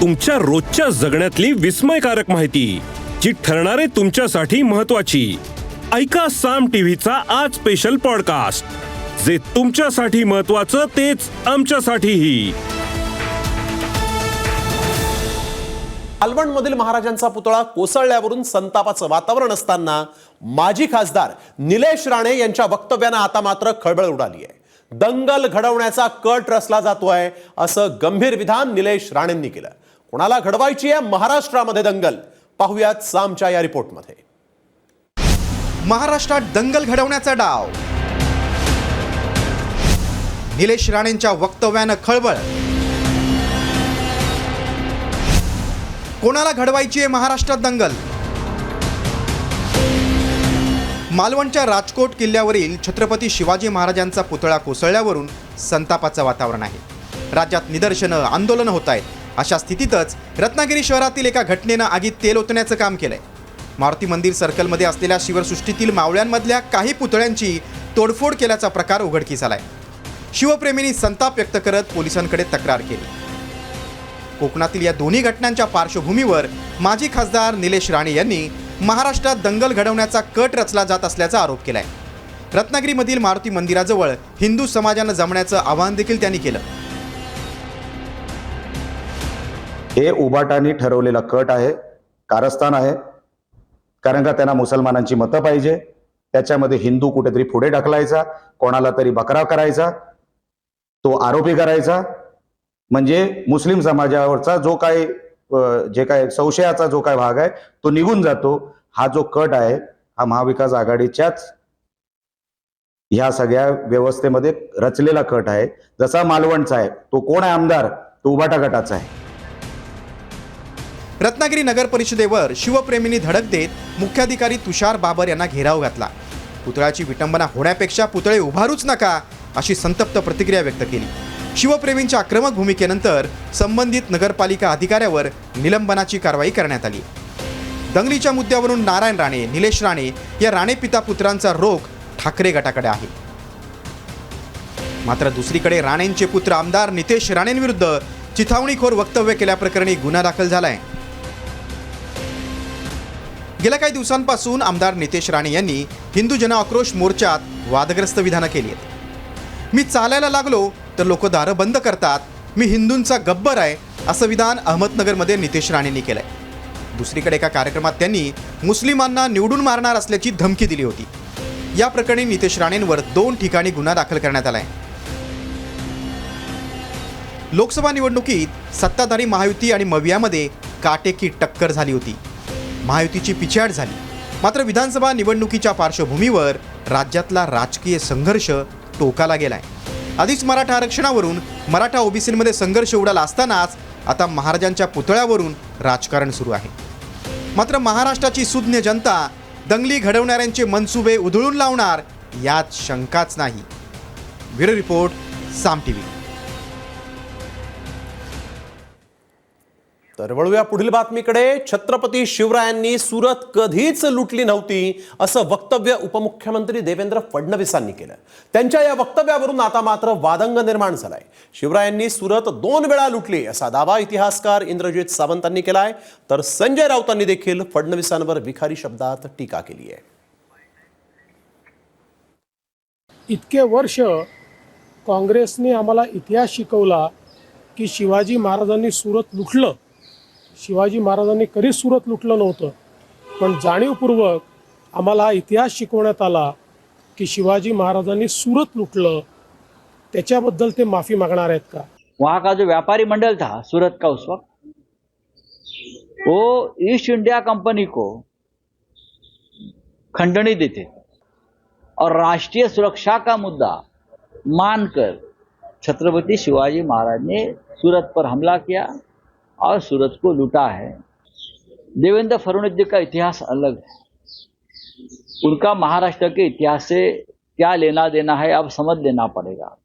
तुमच्या रोजच्या जगण्यातली विस्मयकारक माहिती जी ठरणारे तुमच्यासाठी महत्वाची ऐका साम टीव्हीचा आज स्पेशल पॉडकास्ट जे तुमच्यासाठी महत्वाचं तेच आमच्यासाठीही. मालवणमधील महाराजांचा पुतळा कोसळल्यावरून संतापाचं वातावरण असताना माजी खासदार निलेश राणे यांच्या वक्तव्यानं आता मात्र खळबळ उडाली आहे. दंगल घडवण्याचा कट रचला जातोय असं गंभीर विधान निलेश राणेंनी केलं. कोणाला घडवायची आहे महाराष्ट्रामध्ये दंगल? पाहुयात सामच्या या रिपोर्टमध्ये. महाराष्ट्रात दंगल घडवण्याचा डाव. निलेश राणेंच्या वक्तव्यानं खळबळ. कोणाला घडवायची आहे महाराष्ट्रात दंगल? मालवणच्या राजकोट किल्ल्यावरील छत्रपती शिवाजी महाराजांचा पुतळा कोसळल्यावरून संतापाचं वातावरण आहे. राज्यात निदर्शनं आंदोलनं होत आहेत. अशा स्थितीतच रत्नागिरी शहरातील एका घटनेनं आगीत तेल ओतण्याचं काम केलंय. मारुती मंदिर सर्कलमध्ये असलेल्या शिवसृष्टीतील मावळ्यांमधल्या काही पुतळ्यांची तोडफोड केल्याचा प्रकार उघडकीस आलाय. शिवप्रेमींनी संताप व्यक्त करत पोलिसांकडे तक्रार केली. कोकणातील या दोन्ही घटनांच्या पार्श्वभूमीवर माजी खासदार निलेश राणे यांनी महाराष्ट्रात दंगल घडवण्याचा कट रचला जात असल्याचा आरोप केलाय. रत्नागिरीमधील मारुती मंदिराजवळ हिंदू समाजानं जमण्याचं आवाहन देखील त्यांनी केलं. हे उबाटानी ठरवलेला कट आहे कारस्थान आहे. कारण का त्यांना मुसलमानांची मतं पाहिजे. त्याच्यामध्ये हिंदू कुठेतरी पुढे ढकलायचा कोणाला तरी बकरा करायचा तो आरोपी करायचा. म्हणजे मुस्लिम समाजावरचा जो काही जे काय संशयाचा जो काय भाग आहे तो निघून जातो. हा जो कट आहे हा महाविकास आघाडीच्याच ह्या सगळ्या व्यवस्थेमध्ये रचलेला कट आहे. जसा मालवणचा आहे तो कोण आहे आमदार? तो उभाटा गटाचा आहे. रत्नागिरी नगर परिषदेवर शिवप्रेमींनी धडक देत मुख्याधिकारी तुषार बाबर यांना घेराव घातला. पुतळ्याची विटंबना होण्यापेक्षा पुतळे उभारूच नका अशी संतप्त प्रतिक्रिया व्यक्त केली. शिवप्रेमींच्या आक्रमक भूमिकेनंतर संबंधित नगरपालिका अधिकाऱ्यावर निलंबनाची कारवाई करण्यात आली. दंगलीच्या मुद्द्यावरून नारायण राणे निलेश राणे या राणे पिता पुत्रांचा रोख ठाकरे गटाकडे आहे. मात्र दुसरीकडे राणेंचे पुत्र आमदार नितेश राणेंविरुद्ध चिथावणीखोर वक्तव्य केल्याप्रकरणी गुन्हा दाखल झालाय. गेल्या काही दिवसांपासून आमदार नितेश राणे यांनी हिंदू जन आक्रोश मोर्चात वादग्रस्त विधानं केली आहेत. मी चालायला लागलो तर लोक दारं बंद करतात. मी हिंदूंचा गब्बर आहे असं विधान अहमदनगरमध्ये नितेश राणेंनी केलंय. दुसरीकडे एका कार्यक्रमात त्यांनी मुस्लिमांना निवडून मारणार असल्याची धमकी दिली होती. या प्रकरणी नितेश राणेंवर दोन ठिकाणी गुन्हा दाखल करण्यात आलाय. लोकसभा निवडणुकीत सत्ताधारी महायुती आणि मवियामध्ये काटेकी टक्कर झाली होती. महायुतीची पिछाड झाली. मात्र विधानसभा निवडणुकीच्या पार्श्वभूमीवर राज्यातला राजकीय संघर्ष टोकाला गेलाय. आधीच मराठा आरक्षणावरून मराठा ओबीसीमध्ये संघर्ष उडाला असतानाच आता महाराजांच्या पुतळ्यावरून राजकारण सुरू आहे. मात्र महाराष्ट्राची सुज्ञ जनता दंगली घडवणाऱ्यांचे मनसुबे उधळून लावणार यात शंकाच नाही. Bureau report Saam T V तर वळूया पुढील बातमीकडे. छत्रपती शिवरायांनी सुरत कधीच लुटली नव्हती असं वक्तव्य उपमुख्यमंत्री देवेंद्र फडणवीसांनी केलं. त्यांच्या या वक्तव्यावरून आता मात्र वादंग निर्माण झालाय. शिवरायांनी सुरत दोन वेळा लुटली असा दावा इतिहासकार इंद्रजित सावंतांनी केलाय. तर संजय राऊतांनी देखील फडणवीसांवर विखारी शब्दात टीका केली आहे. इतके वर्ष काँग्रेसने आम्हाला इतिहास शिकवला की शिवाजी महाराजांनी सुरत लुटलं. शिवाजी महाराजांनी कधीच सुरत लुटलं नव्हतं. पण जाणीवपूर्वक आम्हाला हा इतिहास शिकवण्यात आला की शिवाजी महाराजांनी सुरत लुटलं. त्याच्याबद्दल ते माफी मागणार आहेत का? वहाँ का जो व्यापारी मंडल था सूरत का उस वक्त? वो ईस्ट इंडिया कंपनी को खंडनी देते और राष्ट्रीय सुरक्षा का मुद्दा मानकर छत्रपति शिवाजी महाराज ने सूरत पर हमला किया। और सूरज को लूटा है। देवेंद्र फडणवीस जी का इतिहास अलग है। उनका महाराष्ट्र के इतिहास से क्या लेना देना है अब समझ लेना पड़ेगा।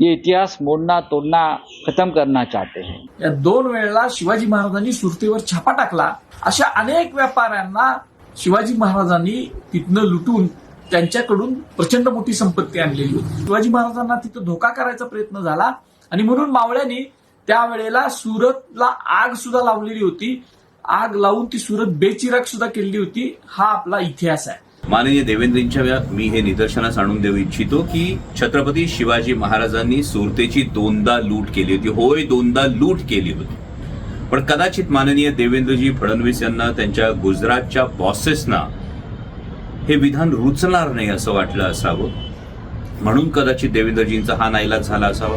ये इतिहास मोडना तोडना खत्म करना चाहते हैं। या दोन वेळेला शिवाजी महाराजांनी सुरतेवर छापा टाकला. अशा अनेक व्यापाऱ्यांना शिवाजी महाराजांनी तिथनं लुटून त्यांच्याकडून प्रचंड मोठी संपत्ती आणलेली होती. शिवाजी महाराजांना तिथं धोका करायचा प्रयत्न झाला आणि म्हणून मावळ्यांनी त्यावेळेला सुरतला आग सुद्धा लावलेली होती. आग लावून ती सुरत बेचिराग सुद्धा केलेली होती. हा आपला इतिहास आहे. माननीय देवेंद्रजींच्या मी हे निदर्शनास आणून देऊ इच्छितो की छत्रपती शिवाजी महाराजांनी सुरतेची दोनदा लूट केली होती. होय दोनदा लूट केली होती. पण कदाचित माननीय देवेंद्रजी फडणवीस यांना त्यांच्या गुजरातच्या बॉसेसना हे विधान रुचणार नाही असं वाटलं असावं. म्हणून कदाचित देवेंद्रजींचा हा नाईलाज झाला असावा.